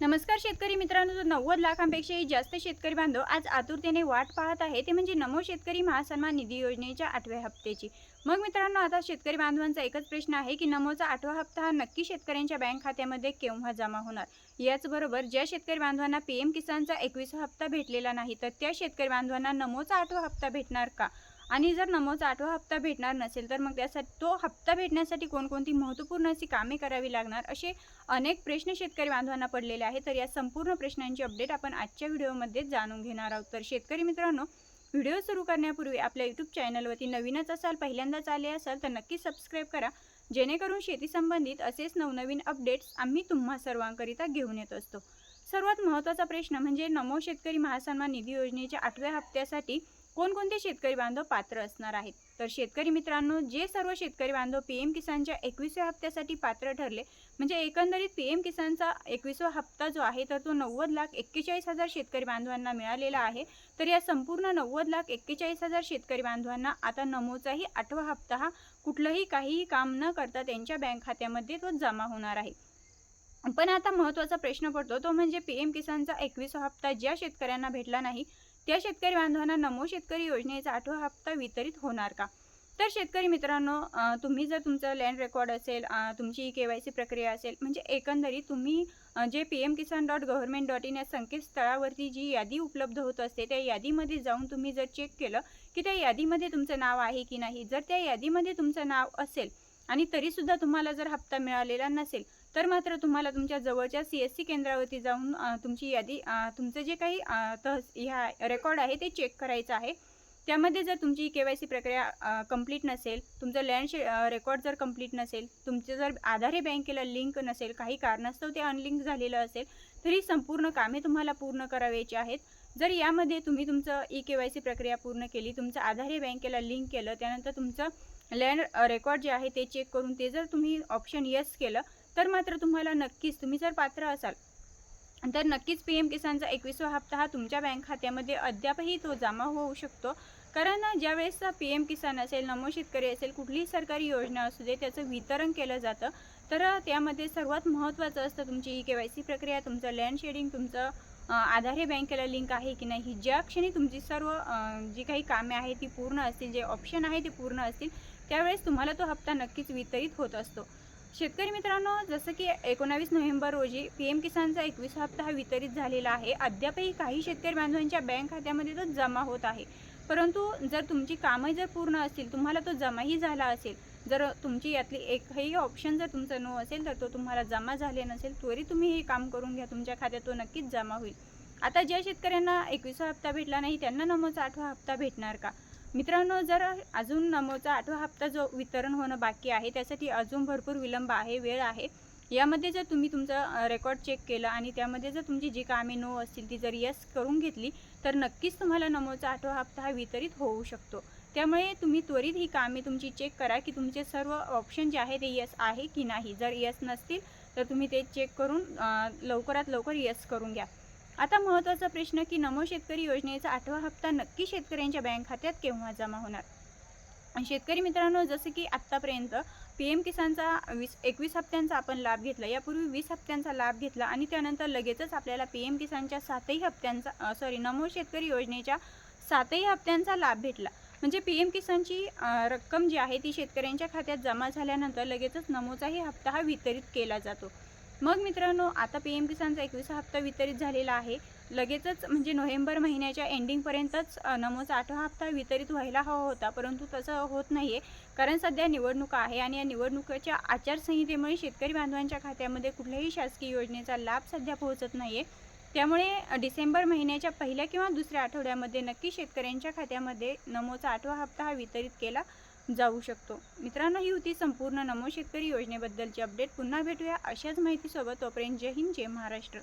नमस्कार शेतकरी मित्रांनो जो नव्वद लाखांपेक्षाही जास्त शेतकरी बांधव आज आतुरतेने वाट पाहत आहे ते म्हणजे नमो शेतकरी महासन्मान निधी योजनेच्या आठव्या हप्त्याची. मग मित्रांनो आता शेतकरी बांधवांचा एकच प्रश्न आहे की नमोचा आठवा हप्ता हा नक्की शेतकऱ्यांच्या बँक खात्यामध्ये केव्हा जमा होणार? याचबरोबर ज्या शेतकरी बांधवांना पी एम किसानचा एकवीसा हप्ता भेटलेला नाही तर त्या शेतकरी बांधवांना नमोचा आठवा हप्ता भेटणार का? आणि जर नमोचा आठवा हप्ता भेटणार नसेल तर मग त्यासाठी तो हप्ता भेटण्यासाठी कोणकोणती महत्त्वपूर्ण अशी कामे करावी लागणार? असे अनेक प्रश्न शेतकरी बांधवांना पडलेले आहेत. तर या संपूर्ण प्रश्नांची अपडेट आपण आजच्या व्हिडिओमध्ये जाणून घेणार आहोत. तर शेतकरी मित्रांनो व्हिडिओ सुरू करण्यापूर्वी आपल्या यूट्यूब चॅनलवरती नवीनच असाल पहिल्यांदाच आले असाल तर नक्की सबस्क्राईब करा. जेणेकरून शेती संबंधित असेच नवनवीन अपडेट्स आम्ही तुम्हा सर्वांकरिता घेऊन येत असतो. सर्वात महत्त्वाचा प्रश्न म्हणजे नमो शेतकरी महासन्मान निधी योजनेच्या आठव्या हप्त्यासाठी कोणकोणते शेतकरी बांधव पात्र असणार आहेत? तर शेतकरी मित्रांनो जे सर्व शेतकरी बांधव पी एम किसानच्या एकविसव्या हप्त्यासाठी पात्र ठरले म्हणजे एकंदरीत पी एम किसानचा एकविसवा हप्ता जो आहे तर तो नव्वद लाख एक्केचाळीस हजार शेतकरी बांधवांना मिळालेला आहे. तर या संपूर्ण नव्वद लाख एक्केचाळीस हजार शेतकरी बांधवांना आता नमोचाही आठवा हप्ता हा कुठलंही काहीही काम न करता त्यांच्या बँक खात्यामध्ये तो जमा होणार आहे. पण आता महत्त्वाचा प्रश्न पडतो तो म्हणजे पी एम किसानचा एकविसवा हप्ता ज्या शेतकऱ्यांना भेटला नाही त्या शेतकरी बांधवांना नमो शेतकरी योजनेचा आठवा हप्ता वितरित होणार का? तर शेतकरी मित्रांनो तुम्ही जर तुमचं लँड रेकॉर्ड असेल तुमची के वाय सी प्रक्रिया असेल म्हणजे एकंदरीत तुम्ही जे P M Kisan dot government dot in या संकेतस्थळावरती जी यादी उपलब्ध होत असते त्या यादीमध्ये जाऊन तुम्ही जर चेक केलं की त्या यादीमध्ये तुमचं नाव आहे की नाही? जर त्या यादीमध्ये तुमचं नाव असेल आणि तरीसुद्धा तुम्हाला जर हप्ता मिळालेला नसेल तर मात्र तुम्हाला तुमच्या जवळच्या सी एस सी केंद्रावरती जाऊन तुमची यादी तुमचं जे काही अ, तहस ह्या रेकॉर्ड आहे ते चेक करायचं आहे. त्यामध्ये जर तुमची के वाय सी प्रक्रिया कंप्लीट नसेल तुमचं लँड शे रेकॉर्ड जर कंप्लीट नसेल तुमचं जर आधार हे बँकेला लिंक नसेल काही कारणास्तव ते अनलिंक झालेलं असेल तरी संपूर्ण कामे तुम्हाला पूर्ण करावयाची आहेत. जर यामध्ये तुम्ही तुमचं ई के वाय सी प्रक्रिया पूर्ण केली तुमचं आधार हे बँकेला लिंक केलं त्यानंतर तुमचं लँड रेकॉर्ड जे आहे ते चेक करून ते जर तुम्ही ऑप्शन येस केलं तर मात्र तुम्हाला नक्कीच तुम्ही जर पात्र असाल तर नक्कीच पी एम किसानचा एकवीसवा हप्ता हा तुमच्या बँक खात्यामध्ये अद्यापही तो जमा होऊ शकतो. कारण ज्यावेळेस पी एम किसान असेल नमो शेतकरी असेल कुठलीही सरकारी योजना असू दे त्याचं वितरण केलं जातं तर त्यामध्ये सर्वात महत्त्वाचं असतं तुमची ई के वाय सी प्रक्रिया तुमचं लँड शेडिंग तुमचं आधार हे बँकेला लिंक आहे की नाही ज्या क्षणी तुमची सर्व जी काही कामे आहेत ती पूर्ण असतील जे ऑप्शन आहे ते पूर्ण असतील त्यावेळेस तुम्हाला तो हप्ता नक्कीच वितरित होत असतो. शेतकरी मित्रांनो जसं की एकोणावीस नोव्हेंबर रोजी पी एम किसानचा एकवीस हप्ता हा वितरित झालेला आहे. अद्यापही काही शेतकरी बांधवांच्या बँक खात्यामध्ये तो जमा होत आहे. परंतु जर तुमची कामं जर पूर्ण असतील तुम्हाला तो जमाही झाला असेल जर तुमची यातली एकही ऑप्शन जर तुमचं नो असेल तर तो तुम्हाला जमा झाले नसेल त्वरित तुम्ही हे काम करून घ्या. तुमच्या खात्यात तो नक्कीच जमा होईल. आता ज्या शेतकऱ्यांना एकविसा हप्ता भेटला नाही त्यांना नमोचा आठवा हप्ता भेटणार का? मित्रांनो जर अजून नमोचा आठवा हप्ता जो वितरण होणं बाकी आहे त्यासाठी अजून भरपूर विलंब आहे वेळ आहे. यामध्ये जर तुम्ही तुमचं रेकॉर्ड चेक केलं आणि त्यामध्ये जर तुमची जी कामे नो असतील ती जर यस करून घेतली तर नक्कीच तुम्हाला नमोचा आठवा हप्ता हा वितरित होऊ शकतो. त्यामुळे तुम्ही त्वरित ही कामे तुमची चेक करा की तुमचे सर्व ऑप्शन जे आहे ते यस आहे की नाही. जर यस नसतील तर तुम्ही ते चेक करून लवकरात लवकर यस करून घ्या. आता महत्त्वाचा प्रश्न की नमो शेतकरी योजनेचा आठवा हप्ता नक्की शेतकऱ्यांच्या बँक खात्यात केव्हा जमा होणार? शेतकरी मित्रांनो जसं की आत्तापर्यंत पी एम किसानचा वीस एकवीस हप्त्यांचा आपण लाभ घेतला. यापूर्वी वीस हप्त्यांचा लाभ घेतला आणि त्यानंतर लगेचच आपल्याला पी एम किसानच्या सातही हप्त्यांचा सॉरी नमो शेतकरी योजनेच्या सातही हप्त्यांचा लाभ भेटला. म्हणजे पी एम किसानची रक्कम जी आहे ती शेतकऱ्यांच्या खात्यात जमा झाल्यानंतर लगेचच नमोचाही हप्ता हा वितरित केला जातो. मग मित्रांनो आता पी एम किसानचा एकवीसा हप्ता वितरित झालेला आहे. लगेचच म्हणजे नोव्हेंबर महिन्याच्या एंडिंगपर्यंतच नमोचा आठवा हप्ता वितरित व्हायला हवा होता. परंतु तसं होत नाही आहे कारण सध्या निवडणुका आहे आणि या निवडणुकीच्या आचारसंहितेमुळे शेतकरी बांधवांच्या खात्यामध्ये कुठल्याही शासकीय योजनेचा लाभ सध्या पोहोचत नाही आहे त्यामुळे डिसेंबर महिन्याच्या पहिल्या किंवा दुसऱ्या आठवड्यामध्ये नक्की शेतकऱ्यांच्या खात्यामध्ये नमोचा आठवा हप्ता हा वितरित केला जाऊ शकतो. मित्रांनो ही होती संपूर्ण नमो शेतकरी योजनेबद्दलची अपडेट. पुन्हा भेटूया अशाच माहितीसोबत. तोपर्यंत जय हिंद जय महाराष्ट्र.